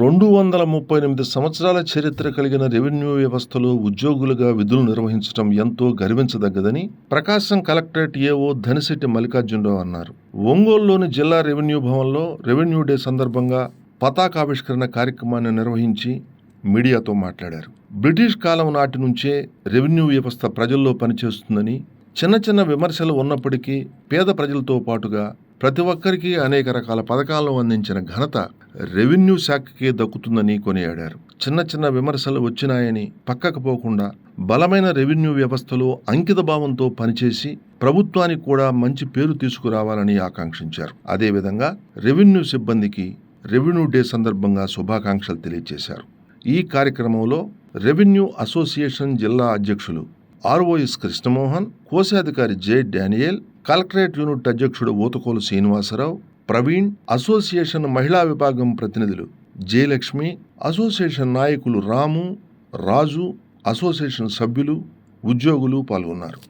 రెండు వందల ముప్పై ఎనిమిది సంవత్సరాల చరిత్ర కలిగిన రెవెన్యూ వ్యవస్థలో ఉద్యోగులుగా విధులు నిర్వహించడం ఎంతో గర్వించదగ్గదని ప్రకాశం కలెక్టరేట్ ఏఓ ధనిశెట్టి మల్లికార్జునరావు అన్నారు. ఒంగోలులోని జిల్లా రెవెన్యూ భవన్లో రెవెన్యూ డే సందర్భంగా పతాకావిష్కరణ కార్యక్రమాన్ని నిర్వహించి మీడియాతో మాట్లాడారు. బ్రిటిష్ కాలం నాటి నుంచే రెవెన్యూ వ్యవస్థ ప్రజల్లో పనిచేస్తుందని చిన్న చిన్న విమర్శలు ఉన్నప్పటికీ పేద ప్రజలతో పాటుగా ప్రతి ఒక్కరికి అనేక రకాల పథకాలను అందించిన ఘనత రెవెన్యూ శాఖకే దక్కుతుందని కొనియాడారు. చిన్న చిన్న విమర్శలు వచ్చినాయని పక్కకు పోకుండా బలమైన రెవెన్యూ వ్యవస్థలో అంకిత భావంతో పనిచేసి ప్రభుత్వానికి కూడా మంచి పేరు తీసుకురావాలని ఆకాంక్షించారు. అదేవిధంగా రెవెన్యూ సిబ్బందికి రెవెన్యూ డే సందర్భంగా శుభాకాంక్షలు తెలియజేశారు. ఈ కార్యక్రమంలో రెవెన్యూ అసోసియేషన్ జిల్లా అధ్యక్షులు ఆర్ఓఎస్ కృష్ణమోహన్ కోశాధికారి జె డానియల్ కలెక్టరేట్ యూనిట్ అధ్యక్షుడు ఊతకోలు శ్రీనివాసరావు ప్రవీణ్ అసోసియేషన్ మహిళా విభాగం ప్రతినిధులు జయలక్ష్మి అసోసియేషన్ నాయకులు రాము రాజు అసోసియేషన్ సభ్యులు ఉద్యోగులు పాల్గొన్నారు.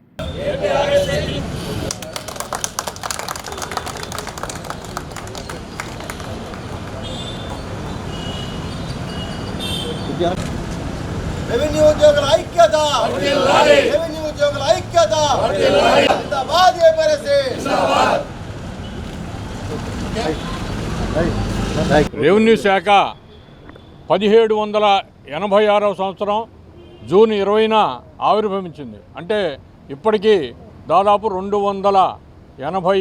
రెవెన్యూ ఉద్యోగుల ఐక్యత! రెవెన్యూ ఉద్యోగుల ఐక్యత! రెవెన్యూ శాఖ పదిహేడు వందల ఎనభై ఆరవ సంవత్సరం జూన్ ఇరవైన ఆవిర్భవించింది. అంటే ఇప్పటికీ దాదాపు రెండు వందల ఎనభై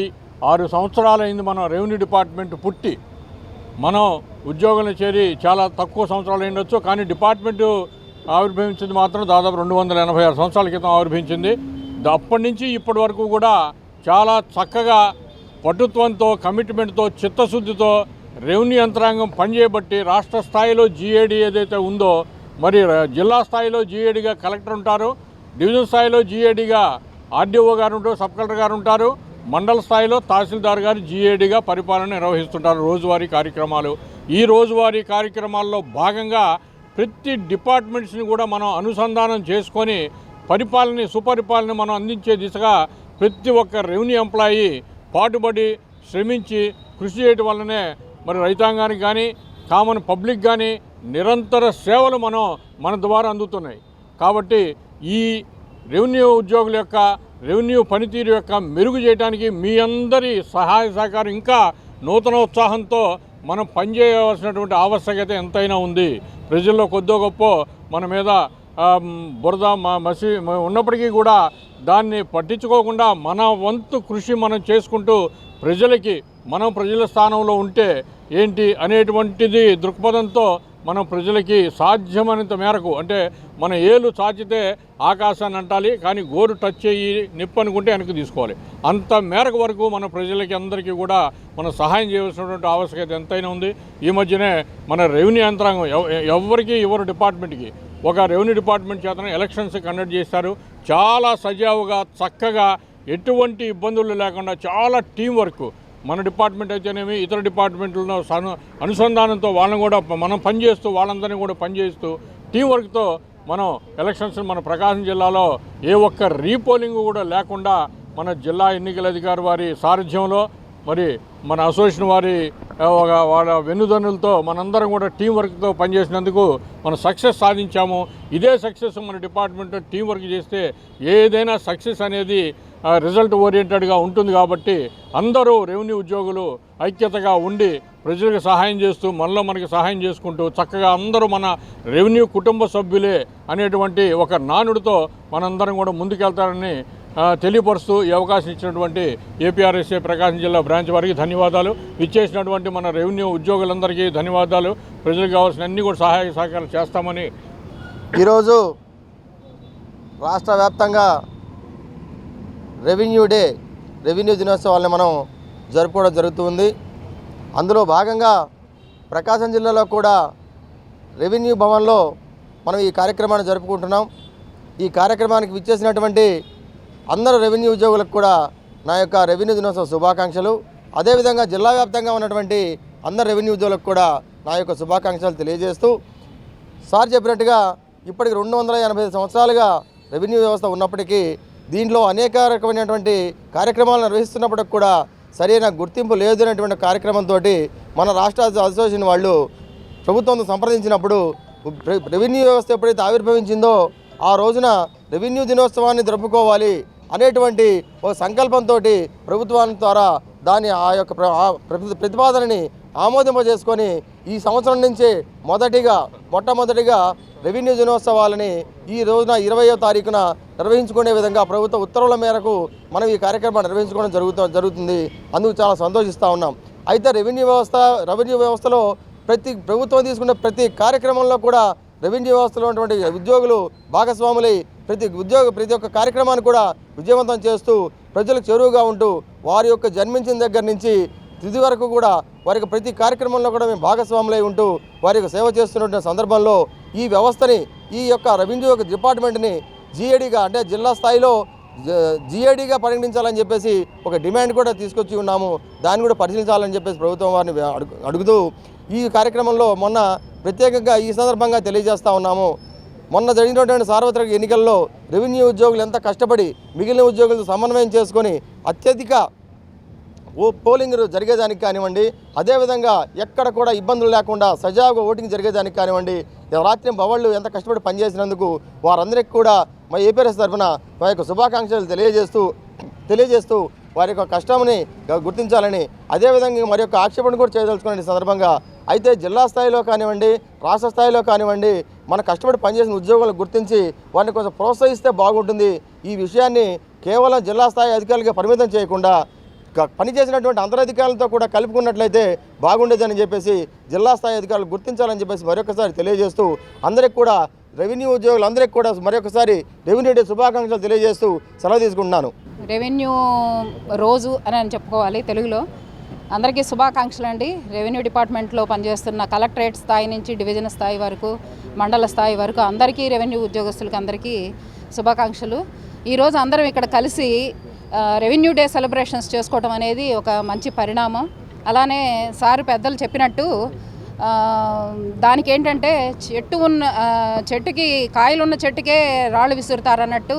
ఆరు సంవత్సరాలైంది మన రెవెన్యూ డిపార్ట్మెంట్ పుట్టి. మనం ఉద్యోగంలో చేరి చాలా తక్కువ సంవత్సరాలు ఉండొచ్చు కానీ డిపార్ట్మెంట్ ఆవిర్భవించింది మాత్రం దాదాపు రెండు వందల ఎనభై ఆరు సంవత్సరాల క్రితం ఆవిర్భవించింది. అప్పటి నుంచి ఇప్పటి వరకు కూడా చాలా చక్కగా పటుత్వంతో కమిట్మెంట్తో చిత్తశుద్ధితో రెవెన్యూ యంత్రాంగం పనిచేయబట్టి రాష్ట్ర స్థాయిలో జీఏడీ ఏదైతే ఉందో మరి జిల్లా స్థాయిలో జీఏడీగా కలెక్టర్ ఉంటారు డివిజన్ స్థాయిలో జీఏడీగా ఆర్డీఓ గారు ఉంటారు సబ్ కలెక్టర్ గారు ఉంటారు మండల స్థాయిలో తహసీల్దార్ గారు జీఏడీగా పరిపాలన నిర్వహిస్తుంటారు రోజువారీ కార్యక్రమాలు. ఈ రోజువారీ కార్యక్రమాల్లో భాగంగా ప్రతి డిపార్ట్మెంట్స్ని కూడా మనం అనుసంధానం చేసుకొని పరిపాలన సుపరిపాలన మనం అందించే దిశగా ప్రతి ఒక్క రెవెన్యూ ఎంప్లాయీ పాటుపడి శ్రమించి కృషి చేయటం వల్లనే మరి రైతాంగానికి కానీ కామన్ పబ్లిక్ కానీ నిరంతర సేవలు మనం మన ద్వారా అందుతున్నాయి. కాబట్టి ఈ రెవెన్యూ ఉద్యోగుల యొక్క రెవెన్యూ పనితీరు యొక్క మెరుగు చేయడానికి మీ అందరి సహాయ సహకారం ఇంకా నూతన ఉత్సాహంతో మనం పనిచేయవలసినటువంటి ఆవశ్యకత ఎంతైనా ఉంది. ప్రజల్లో కొద్దో గొప్ప మన మీద బురద మసి ఉన్నప్పటికీ కూడా దాన్ని పట్టించుకోకుండా మన వంతు కృషి మనం చేసుకుంటూ ప్రజలకి మనం ప్రజల స్థానంలో ఉంటే ఏంటి అనేటువంటిది దృక్పథంతో మనం ప్రజలకి సాధ్యమైనంత మేరకు అంటే మన ఏలు చాచితే ఆకాశాన్ని అంటాలి కానీ గోరు టచ్ చేయి నిప్పు అనుకుంటే వెనక్కి తీసుకోవాలి. అంత మేరకు వరకు మన ప్రజలకి అందరికీ కూడా మనం సహాయం చేయవలసినటువంటి ఆవశ్యకత ఎంతైనా ఉంది. ఈ మధ్యనే మన రెవెన్యూ యంత్రాంగం ఎవ- ఎవరికి ఎవరు డిపార్ట్మెంట్కి ఒక రెవెన్యూ డిపార్ట్మెంట్ చేతనే ఎలక్షన్స్ కండక్ట్ చేశారు. చాలా సజావుగా చక్కగా ఎటువంటి ఇబ్బందులు లేకుండా చాలా టీం వర్క్ మన డిపార్ట్మెంట్ అయితేనేమి ఇతర డిపార్ట్మెంట్లలో అనుసంధానంతో వాళ్ళని కూడా మనం పనిచేస్తూ వాళ్ళందరినీ కూడా పనిచేస్తూ టీం వర్క్తో మనం ఎలక్షన్స్ మన ప్రకాశం జిల్లాలో ఏ ఒక్క రీపోలింగ్ కూడా లేకుండా మన జిల్లా ఎన్నికల అధికారి వారి సారథ్యంలో మరి మన అసోసియేషన్ వారి ఒక వాళ్ళ వెన్నుదన్నులతో మనందరం కూడా టీం వర్క్తో పనిచేసినందుకు మనం సక్సెస్ సాధించాము. ఇదే సక్సెస్ మన డిపార్ట్మెంట్ టీం వర్క్ చేస్తే ఏదైనా సక్సెస్ అనేది రిజల్ట్ ఓరియంటెడ్గా ఉంటుంది కాబట్టి అందరూ రెవెన్యూ ఉద్యోగులు ఐక్యతగా ఉండి ప్రజలకు సహాయం చేస్తూ మనలో మనకి సహాయం చేసుకుంటూ చక్కగా అందరూ మన రెవెన్యూ కుటుంబ సభ్యులే అనేటువంటి ఒక నానుడితో మనందరం కూడా ముందుకెళ్తారని తెలియపరుస్తూ ఈ అవకాశం ఇచ్చినటువంటి ఏపీఆర్ఎస్ఏ ప్రకాశం జిల్లా బ్రాంచ్ వారికి ధన్యవాదాలు. ఇచ్చేసినటువంటి మన రెవెన్యూ ఉద్యోగులందరికీ ధన్యవాదాలు. ప్రజలకు కావాల్సిన అన్ని కూడా సహాయ సహకారాలు చేస్తామని ఈరోజు రాష్ట్ర వ్యాప్తంగా రెవెన్యూ డే రెవెన్యూ దినోత్సవాలను మనం జరుపుకోవడం జరుగుతుంది. అందులో భాగంగా ప్రకాశం జిల్లాలో కూడా రెవెన్యూ భవన్లో మనం ఈ కార్యక్రమాన్ని జరుపుకుంటున్నాం. ఈ కార్యక్రమానికి విచ్చేసినటువంటి అందరు రెవెన్యూ ఉద్యోగులకు కూడా నా యొక్క రెవెన్యూ దినోత్సవ శుభాకాంక్షలు. అదేవిధంగా జిల్లా వ్యాప్తంగా ఉన్నటువంటి అందరు రెవెన్యూ ఉద్యోగులకు కూడా నా యొక్క శుభాకాంక్షలు తెలియజేస్తూ సార్ చెప్పినట్టుగా ఇప్పటికి రెండు వందల ఎనభై సంవత్సరాలుగా రెవెన్యూ వ్యవస్థ ఉన్నప్పటికీ దీంట్లో అనేక రకమైనటువంటి కార్యక్రమాలు నిర్వహిస్తున్నప్పటికి కూడా సరైన గుర్తింపు లేదు అనేటువంటి కార్యక్రమంతో మన రాష్ట్ర అసోసియేషన్ వాళ్ళు ప్రభుత్వంతో సంప్రదించినప్పుడు రె- రెవెన్యూ వ్యవస్థ ఎప్పుడైతే ఆవిర్భవించిందో ఆ రోజున రెవెన్యూ దినోత్సవాన్ని జరుపుకోవాలి అనేటువంటి ఒక సంకల్పంతో ప్రభుత్వాన్ని ద్వారా దాని ఆ యొక్క ప్రతిపాదనని ఆమోదింపజేసుకొని ఈ సంవత్సరం నుంచే మొదటిగా మొట్టమొదటిగా రెవెన్యూ దినోత్సవాలని ఈ రోజున ఇరవయో తారీఖున నిర్వహించుకునే విధంగా ప్రభుత్వ ఉత్తర్వుల మేరకు మనం ఈ కార్యక్రమాన్ని నిర్వహించుకోవడం జరుగుతూ జరుగుతుంది. అందుకు చాలా సంతోషిస్తూ ఉన్నాం. అయితే రెవెన్యూ వ్యవస్థ రెవెన్యూ వ్యవస్థలో ప్రతి ప్రభుత్వం తీసుకున్న ప్రతి కార్యక్రమంలో కూడా రెవెన్యూ వ్యవస్థలో ఉన్నటువంటి ఉద్యోగులు భాగస్వాములై ప్రతి ఉద్యోగ ప్రతి ఒక్క కార్యక్రమాన్ని కూడా విజయవంతం చేస్తూ ప్రజలకు చేరువుగా ఉంటూ వారి యొక్క జన్మించిన దగ్గర నుంచి తుది వరకు కూడా వారికి ప్రతి కార్యక్రమంలో కూడా మేము భాగస్వాములై ఉంటూ వారికి సేవ చేస్తున్న సందర్భంలో ఈ వ్యవస్థని ఈ యొక్క రెవెన్యూ యొక్క డిపార్ట్మెంట్ని జీఏడీగా అంటే జిల్లా స్థాయిలో జిఏడిగా పరిగణించాలని చెప్పేసి ఒక డిమాండ్ కూడా తీసుకొచ్చి ఉన్నాము. దాన్ని కూడా పరిశీలించాలని చెప్పేసి ప్రభుత్వం వారిని అడుగు అడుగుతూ ఈ కార్యక్రమంలో మొన్న ప్రత్యేకంగా ఈ సందర్భంగా తెలియజేస్తూ ఉన్నాము. మొన్న జరిగినటువంటి సార్వత్రిక ఎన్నికల్లో రెవెన్యూ ఉద్యోగులు ఎంత కష్టపడి మిగిలిన ఉద్యోగులతో సమన్వయం చేసుకొని అత్యధిక పోలింగ్ జరిగేదానికి కానివ్వండి అదేవిధంగా ఎక్కడ కూడా ఇబ్బందులు లేకుండా సజావుగా ఓటింగ్ జరిగేదానికి కానివ్వండి రాత్రి బవళ్ళు ఎంత కష్టపడి పనిచేసినందుకు వారందరికీ కూడా మా ఏపీఎస్ తరఫున మా యొక్క శుభాకాంక్షలు తెలియజేస్తూ తెలియజేస్తూ వారి యొక్క కష్టంని గుర్తించాలని అదేవిధంగా మరి యొక్క ఆక్షేపణ కూడా చేయదలుచుకునే సందర్భంగా అయితే జిల్లా స్థాయిలో కానివ్వండి రాష్ట్ర స్థాయిలో కానివ్వండి మన కష్టపడి పనిచేసిన ఉద్యోగులను గుర్తించి వారిని కొంచెం ప్రోత్సహిస్తే బాగుంటుంది. ఈ విషయాన్ని కేవలం జిల్లా స్థాయి అధికారులుగా పరిమితం చేయకుండా పనిచేసినటువంటి అందరు కూడా కలుపుకున్నట్లయితే బాగుండేదని చెప్పేసి జిల్లా స్థాయి అధికారులు గుర్తించాలని చెప్పేసి మరొకసారి తెలియజేస్తూ అందరికి కూడా రెవెన్యూ ఉద్యోగులందరికీ కూడా మరొకసారి రెవెన్యూ డే శుభాకాంక్షలు తెలియజేస్తూ సెలవు తీసుకుంటున్నాను. రెవెన్యూ రోజు అని అని చెప్పుకోవాలి తెలుగులో. అందరికీ శుభాకాంక్షలు అండి రెవెన్యూ డిపార్ట్మెంట్లో పనిచేస్తున్న కలెక్టరేట్ స్థాయి నుంచి డివిజన్ స్థాయి వరకు మండల స్థాయి వరకు అందరికీ రెవెన్యూ ఉద్యోగస్తులకి అందరికీ శుభాకాంక్షలు. ఈరోజు అందరం ఇక్కడ కలిసి రెవెన్యూ డే సెలబ్రేషన్స్ చేసుకోవడం అనేది ఒక మంచి పరిణామం. అలానే సారు పెద్దలు చెప్పినట్టు దానికి ఏంటంటే చెట్టు ఉన్న చెట్టుకి కాయలున్న చెట్టుకే రాళ్ళు విసురుతారన్నట్టు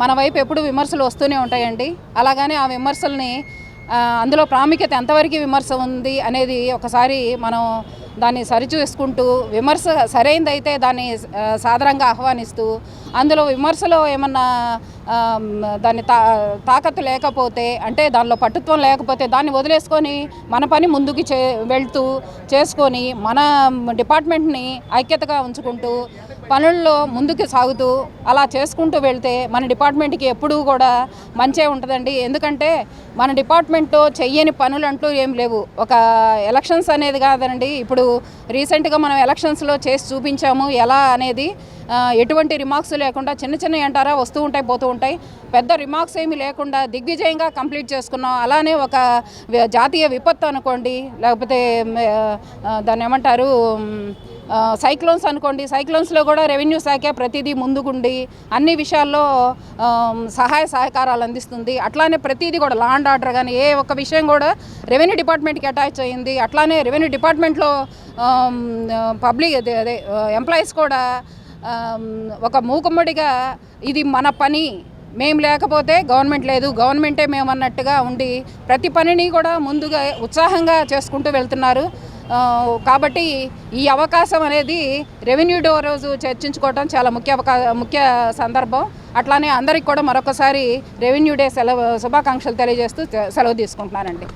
మన వైపు ఎప్పుడు విమర్శలు వస్తూనే ఉంటాయండి. అలాగానే ఆ విమర్శల్ని అందులో ప్రాముఖ్యత ఎంతవరకు విమర్శ ఉంది అనేది ఒకసారి మనం దాన్ని సరిచూసుకుంటూ విమర్శ సరైనదైతే దాన్ని సాధారణంగా ఆహ్వానిస్తూ అందులో విమర్శలో ఏమన్నా దాన్ని తా తాకత్తు లేకపోతే అంటే దానిలో పట్టుత్వం లేకపోతే దాన్ని వదిలేసుకొని మన పని ముందుకు చే వెళ్తూ చేసుకొని మన డిపార్ట్మెంట్ని ఐక్యతగా ఉంచుకుంటూ పనుల్లో ముందుకు సాగుతూ అలా చేసుకుంటూ వెళ్తే మన డిపార్ట్మెంట్కి ఎప్పుడూ కూడా మంచే ఉంటుందండి. ఎందుకంటే మన డిపార్ట్మెంట్లో చెయ్యని పనులు అంటూ ఏం లేవు. ఒక ఎలక్షన్స్ అనేది కాదండి. ఇప్పుడు రీసెంట్గా మనం ఎలక్షన్స్లో చేసి చూపించాము ఎలా అనేది ఎటువంటి రిమార్క్స్ లేకుండా చిన్న చిన్న అంటారా వస్తూ ఉంటాయి పోతూ ఉంటాయి. పెద్ద రిమార్క్స్ ఏమీ లేకుండా దిగ్విజయంగా కంప్లీట్ చేసుకున్నాం. అలానే ఒక జాతీయ విపత్తు అనుకోండి లేకపోతే దాన్ని ఏమంటారు సైక్లోన్స్ అనుకోండి సైక్లోన్స్లో కూడా రెవెన్యూ శాఖే ప్రతిదీ ముందుకుండి అన్ని విషయాల్లో సహాయ సహకారాలు అందిస్తుంది. అట్లానే ప్రతిదీ కూడా లాండ్ ఆర్డర్ కానీ ఏ ఒక్క విషయం కూడా రెవెన్యూ డిపార్ట్మెంట్కి అటాచ్ అయ్యింది. అట్లానే రెవెన్యూ డిపార్ట్మెంట్లో పబ్లిక్ అదే అదే ఎంప్లాయీస్ కూడా ఒక మూకుమ్మడిగా ఇది మన పని మేము లేకపోతే గవర్నమెంట్ లేదు గవర్నమెంటే మేము అన్నట్టుగా ఉండి ప్రతి పనిని కూడా ముందుగా ఉత్సాహంగా చేసుకుంటూ వెళ్తున్నారు. కాబట్టి ఈ అవకాశం అనేది రెవెన్యూ డే రోజు చర్చించుకోవడం చాలా ముఖ్య అవకా ముఖ్య సందర్భం. అట్లానే అందరికి కూడా మరొకసారి రెవెన్యూ డే సెలవు శుభాకాంక్షలు తెలియజేస్తూ సెలవు తీసుకుంటున్నానండి.